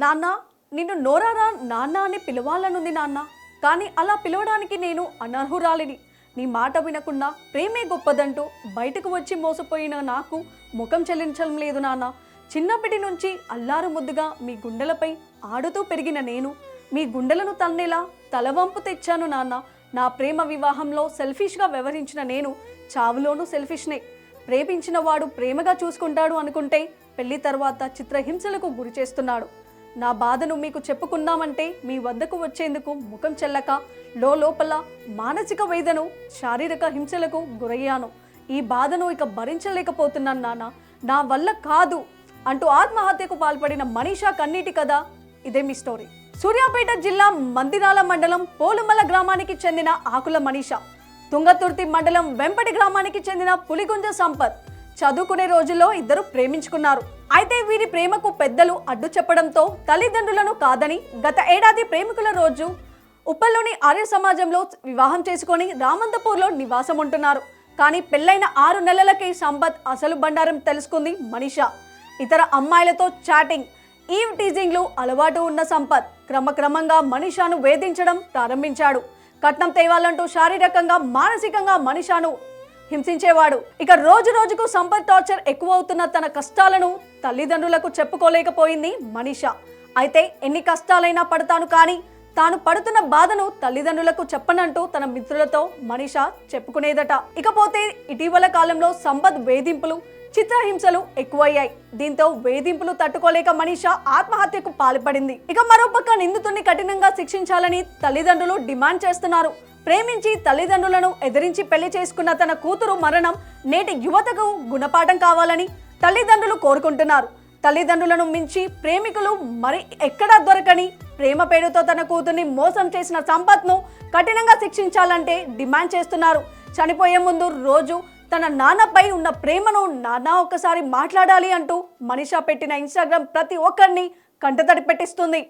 నాన్న నిన్ను నోరారా నాన్న అని పిలవాలనుంది నాన్న. కానీ అలా పిలవడానికి నేను అనర్హురాలిని. నీ మాట వినకుండా ప్రేమే గొప్పదంటూ బయటకు వచ్చి మోసపోయిన నాకు ముఖం చెల్లించడం లేదు నాన్న. చిన్నప్పటి నుంచి అల్లారు ముద్దుగా మీ గుండెలపై ఆడుతూ పెరిగిన నేను మీ గుండెలను తన్నేలా తలవంపు తెచ్చాను నాన్న. నా ప్రేమ వివాహంలో సెల్ఫిష్గా వ్యవహరించిన నేను చావులోనూ సెల్ఫిష్నే. ప్రేమించిన వాడు ప్రేమగా చూసుకుంటాడు అనుకుంటే పెళ్ళి తర్వాత చిత్రహింసలకు గురి చేస్తున్నాడు. నా బాధను మీకు చెప్పుకుందామంటే మీ వద్దకు వచ్చేందుకు ముఖం చెల్లక లోపల మానసిక వేదను శారీరక హింసలకు గురయ్యాను. ఈ బాధను ఇక భరించలేకపోతున్నాను నాన్న నా వల్ల కాదు అంటూ ఆత్మహత్యకు పాల్పడిన మనీషా కన్నీటి కదా ఇదే మీ స్టోరీ. సూర్యాపేట జిల్లా మందిరాల మండలం పోలుమల గ్రామానికి చెందిన ఆకుల మనీషా. తుంగతుర్తి మండలం వెంపటి గ్రామానికి చెందిన పులిగుంజ సంపత్. చదువుకునే రోజుల్లో ఇద్దరు ప్రేమించుకున్నారు. అయితే వీరి ప్రేమకు పెద్దలు అడ్డు చెప్పడంతో తల్లిదండ్రులను కాదని గత ఏడాది ప్రేమికుల రోజు ఉప్పల్లోని ఆర్య సమాజంలో వివాహం చేసుకొని రామంతపూర్లో నివాసం ఉంటున్నారు కానీ పెళ్ళైన ఆరు నెలలకే సంపత్ అసలు బండారం తెలుసుకుంది మనీషా. ఇతర అమ్మాయిలతో చాటింగ్ ఈవ్ టీజింగ్లు అలవాటు ఉన్న సంపత్ క్రమక్రమంగా మనీషాను వేధించడం ప్రారంభించాడు. కట్నం తేవాలంటూ శారీరకంగా మానసికంగా మనీషాను హింసించేవాడు. ఇక రోజు రోజుకు సంపత్ టార్చర్ ఎక్కువ అవుతున్న తన కష్టాలను తల్లిదండ్రులకు చెప్పుకోలేకపోయింది మనీషా. అయితే ఎన్ని కష్టాలైనా పడతాను కానీ తాను పడుతున్న బాధను తల్లిదండ్రులకు చెప్పనంటూ తన మిత్రులతో మనీషా చెప్పుకునేదట. ఇకపోతే ఇటీవల కాలంలో సంపత్ వేధింపులు చిత్రహింసలు ఎక్కువయ్యాయి. దీంతో వేధింపులు తట్టుకోలేక మనీషా ఆత్మహత్యకు పాల్పడింది. ఇక మరోపక్క నిందితుడిని కఠినంగా శిక్షించాలని తల్లిదండ్రులు డిమాండ్ చేస్తున్నారు. ప్రేమించి తల్లిదండ్రులను ఎదిరించి పెళ్ళి చేసుకున్న తన కూతురు మరణం నేటి యువతకు గుణపాఠం కావాలని తల్లిదండ్రులు కోరుకుంటున్నారు. తల్లిదండ్రులను మించి ప్రేమికులు మరి ఎక్కడా దొరకని ప్రేమ పేరుతో తన కూతుర్ని మోసం చేసిన సంపత్ను కఠినంగా శిక్షించాలంటే డిమాండ్ చేస్తున్నారు. చనిపోయే ముందు రోజు తన నాన్నపై ఉన్న ప్రేమను నాన్న ఒకసారి మాట్లాడాలి అంటూ మనిషా పెట్టిన ఇన్స్టాగ్రామ్ ప్రతి ఒక్కరిని కంటతడి పెట్టిస్తుంది.